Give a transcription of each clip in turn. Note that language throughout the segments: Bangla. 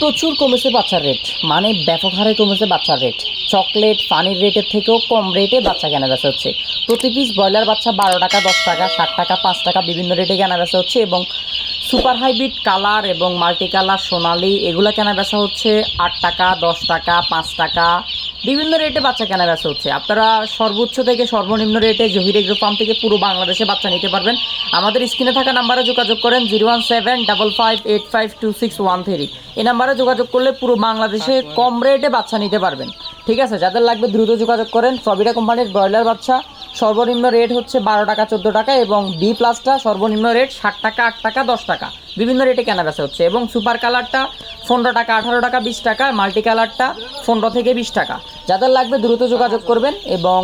প্রচুর কমেছে বাচ্চার রেট মানে ব্যাপক হারে কমেছে বাচ্চার রেট চকলেট পানির রেটের থেকেও কম রেটে বাচ্চা কেনা বেচা হচ্ছে। প্রতি পিস ব্রয়লার বাচ্চা বারো টাকা, দশ টাকা, ষাট টাকা, পাঁচ টাকা বিভিন্ন রেটে কেনা বেচা হচ্ছে এবং সুপার হাইব্রিড কালার এবং মাল্টি কালার সোনালি এগুলো কেনা বেচা হচ্ছে আট টাকা, দশ টাকা, পাঁচ টাকা। বিভিন্ন রেটে বাচ্চা কেনা বেচা হচ্ছে। আপনারা সর্বোচ্চ থেকে সর্বনিম্ন রেটে জহির এগ্রো ফার্ম থেকে পুরো বাংলাদেশে বাচ্চা নিতে পারবেন। আমাদের স্ক্রিনে থাকা নাম্বারে যোগাযোগ করেন zero one seven double five eight five two six one three. এই নাম্বারে যোগাযোগ করলে পুরো বাংলাদেশে কম রেটে বাচ্চা নিতে পারবেন। ঠিক আছে? যাদের লাগবে দ্রুত যোগাযোগ করেন। প্রবিটা কোম্পানির ব্রয়লার বাচ্চা সর্বনিম্ন রেট হচ্ছে বারো টাকা চোদ্দ টাকা এবং বি প্লাসটা সর্বনিম্ন রেট ষাট টাকা আট টাকা দশ টাকা। বিভিন্ন রেটে কেনা বেচা হচ্ছে এবং সুপার কালারটা পনেরো টাকা, আঠারো টাকা, বিশ টাকা মাল্টি কালারটা পনেরো থেকে বিশ টাকা। যাদের লাগবে দ্রুত যোগাযোগ করবেন এবং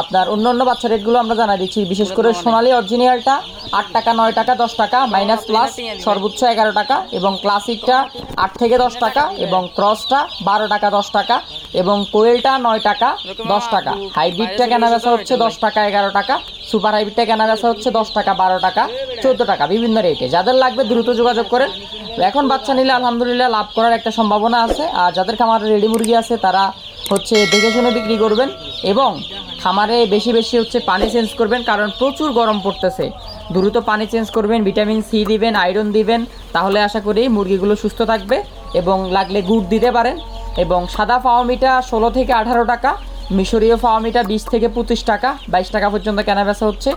আপনার অন্য অন্য বাচ্চা রেটগুলো আমরা জানা দিচ্ছি। বিশেষ করে সোনালি অরিজিনালটা আট টাকা, নয় টাকা, দশ টাকা মাইনাস প্লাস সর্বোচ্চ এগারো টাকা এবং ক্লাসিকটা আট থেকে দশ টাকা এবং ক্রসটা বারো টাকা, দশ টাকা এবং কোয়েলটা নয় টাকা, দশ টাকা। হাইব্রিডটা কেনা বেচা হচ্ছে দশ টাকা, এগারো টাকা। সুপার হাইব্রিডটা কেনা বেচা হচ্ছে দশ টাকা, বারো টাকা। চোদ্দ টাকা, বিভিন্ন রেটে যাদের লাগবে দ্রুত যোগাযোগ করেন। এখন বাচ্চা নিলে আলহামদুলিল্লাহ লাভ করার একটা সম্ভাবনা আছে। আর যাদের খামারে রেডি মুরগি আছে, তারা হচ্ছে দেখে শুনে বিক্রি করবেন এবং খামারে বেশি বেশি হচ্ছে পানি চেঞ্জ করবেন, কারণ প্রচুর গরম পড়তেছে। দ্রুত পানি চেঞ্জ করবেন ভিটামিন সি দিবেন আয়রন দিবেন, তাহলে আশা করি মুরগিগুলো সুস্থ থাকবে এবং লাগলে গুড় দিতে পারেন। এবং সাদা ফাওয়ামিটা ষোলো থেকে আঠারো টাকা, মিশরীয় ফাওয়ামিটা বিশ থেকে পঁচিশ টাকা, বাইশ টাকা পর্যন্ত কেনা বেচা হচ্ছে।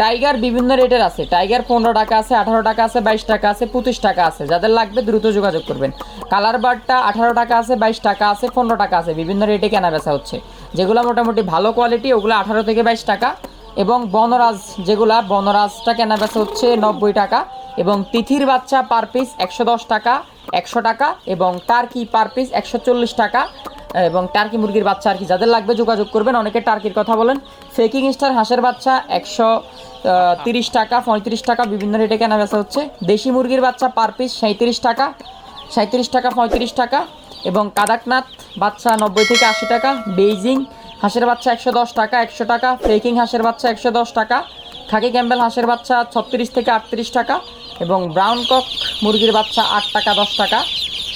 টাইগার বিভিন্ন রেটের আছে। টাইগার পনেরো টাকা আছে, আঠারো টাকা আছে, বাইশ টাকা আছে, পঁচিশ টাকা আছে। যাদের লাগবে দ্রুত যোগাযোগ করবেন। কালার বারটা আঠারো টাকা আছে, বাইশ টাকা আছে, পনেরো টাকা আছে। বিভিন্ন রেটে কেনা বেচা হচ্ছে। যেগুলো মোটামুটি ভালো কোয়ালিটি, ওগুলো আঠারো থেকে বাইশ টাকা। এবং বনরাজ যেগুলা, বনরাজটা কেনা বেচা হচ্ছে নব্বই টাকা। এবং তিথির বাচ্চা পার পিস একশো দশ টাকা, একশো টাকা। এবং টার্কি পার পিস একশো চল্লিশ টাকা। এবং টার্কি মুরগির বাচ্চা আর কি যাদের লাগবে যোগাযোগ করবেন, অনেকে টার্কির কথা বলেন। ফেকিং স্টার হাঁসের বাচ্চা একশো তিরিশ টাকা, পঁয়ত্রিশ টাকা, বিভিন্ন রেটে কেনা বেচা হচ্ছে। দেশি মুরগির বাচ্চা পার পিস সাঁত্রিশ টাকা সাঁত্রিশ টাকা, পঁয়ত্রিশ টাকা এবং কাদাকনাথ বাচ্চা নব্বই থেকে আশি টাকা, বেইজিং হাঁসের বাচ্চা একশো দশ টাকা, একশো টাকা ফ্রেকিং হাঁসের বাচ্চা একশো দশ টাকা, খাকি ক্যাম্বেল হাঁসের বাচ্চা ছত্রিশ থেকে আটত্রিশ টাকা এবং ব্রাউন কক মুরগির বাচ্চা আট টাকা, দশ টাকা।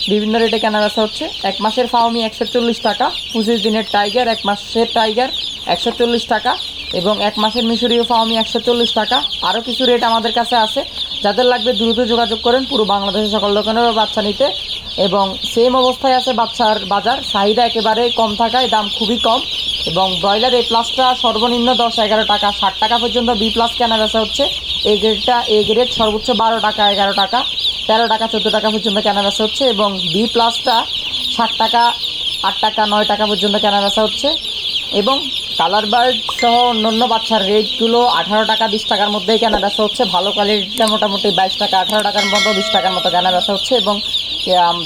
বিভিন্ন রেটে কেনা বেচা হচ্ছে। এক মাসের ফাউমি একশো চল্লিশ টাকা, পঁচিশ দিনের টাইগার এক মাসের টাইগার একশো চল্লিশ টাকা এবং এক মাসের মিশরীয় ফাউমি একশো চল্লিশ টাকা। আরও কিছু রেট আমাদের কাছে আছে। যাদের লাগবে দ্রুত যোগাযোগ করেন পুরো বাংলাদেশের সকল দোকানের বাচ্চা নিতে এবং সেম অবস্থায় আছে বাচ্চার বাজার। চাহিদা একেবারে কম থাকায় দাম খুবই কম এবং ব্রয়লার এ প্লাসটা সর্বনিম্ন দশ এগারো টাকা, ষাট টাকা পর্যন্ত বি প্লাস কেনা বেচা হচ্ছে। এই গ্রেডটা এ গ্রেড সর্বোচ্চ বারো টাকা, এগারো টাকা, তেরো টাকা, চোদ্দ টাকা পর্যন্ত কেনা বেচা হচ্ছে এবং বি প্লাসটা ষাট টাকা, আট টাকা, নয় টাকা পর্যন্ত কেনা বেচা হচ্ছে এবং কালার বার্ড সহ অন্যান্য বাচ্চার রেটগুলো আঠারো টাকা, বিশ টাকার মধ্যেই কেনা বেচা হচ্ছে। ভালো কোয়ালিটিটা মোটামুটি বাইশ টাকা, আঠারো টাকার মতো, বিশ টাকার মতো কেনা বেচা হচ্ছে এবং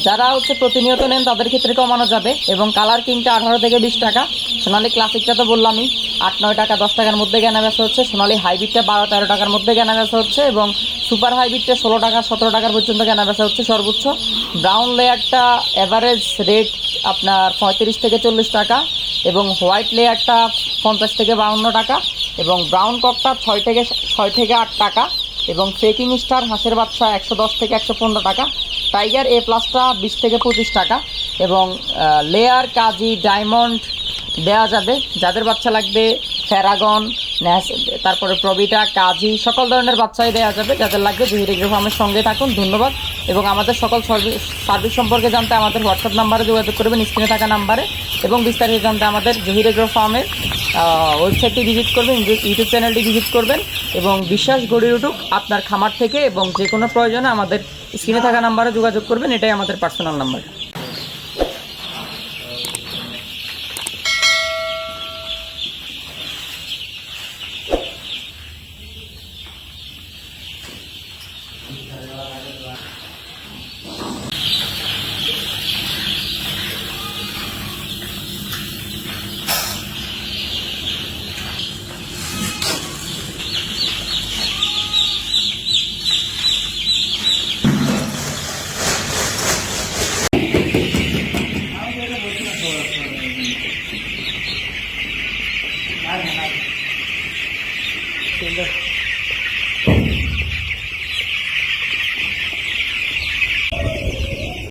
যারা হচ্ছে প্রতিনিয়ত নেন তাদের ক্ষেত্রে কমানো যাবে। এবং কালার কিংটা আঠারো থেকে বিশ টাকা। সোনালি ক্লাসিকটা তো বললামই, আট, নয় টাকা, দশ টাকার মধ্যে কেনা বেচা হচ্ছে। সোনালি হাইব্রিডটা বারো, তেরো টাকার মধ্যে কেনা বেচা হচ্ছে এবং সুপার হাইব্রিডটা ষোলো টাকা, সতেরো টাকার পর্যন্ত কেনা বেচা হচ্ছে সর্বোচ্চ। ব্রাউন লেয়ারটা অ্যাভারেজ রেট আপনার পঁয়ত্রিশ থেকে চল্লিশ টাকা এবং হোয়াইট লেয়ারটা পঞ্চাশ থেকে বাউন্ন টাকা এবং ব্রাউন ককটা ছয় থেকে ছয় থেকে আট টাকা এবং ফেকিং স্টার হাঁসের বাচ্চা একশো দশ থেকে একশো পনেরো টাকা। টাইগার এ প্লাসটা বিশ থেকে পঁচিশ টাকা এবং লেয়ার, কাজি, ডায়মন্ড দেওয়া যাবে। যাদের বাচ্চা লাগবে ফ্যারাগন ন্যাস, তারপরে প্রবিটা, কাজি, সকল ধরনের বাচ্চাই দেওয়া যাবে। যাদের লাগবে জহির এগ্রো ফার্মের সঙ্গে থাকুন, ধন্যবাদ। এবং আমাদের সকল সার্ভিস সার্ভিস সম্পর্কে জানতে আমাদের হোয়াটসঅ্যাপ নাম্বারে যোগাযোগ করবেন, স্ক্রিনে থাকা নাম্বারে। এবং বিস্তারিত জানতে আমাদের জহির ফার্মের ওয়েবসাইটটি ভিজিট করবেন, ইউটিউব চ্যানেলটি ভিজিট করবেন। এবং বিশ্বাস গড়ে উঠুক আপনার খামার থেকে এবং যে কোনো প্রয়োজনে আমাদের স্ক্রিনে থাকা নাম্বারে যোগাযোগ করবেন, এটাই আমাদের পার্সোনাল নাম্বার Hàng.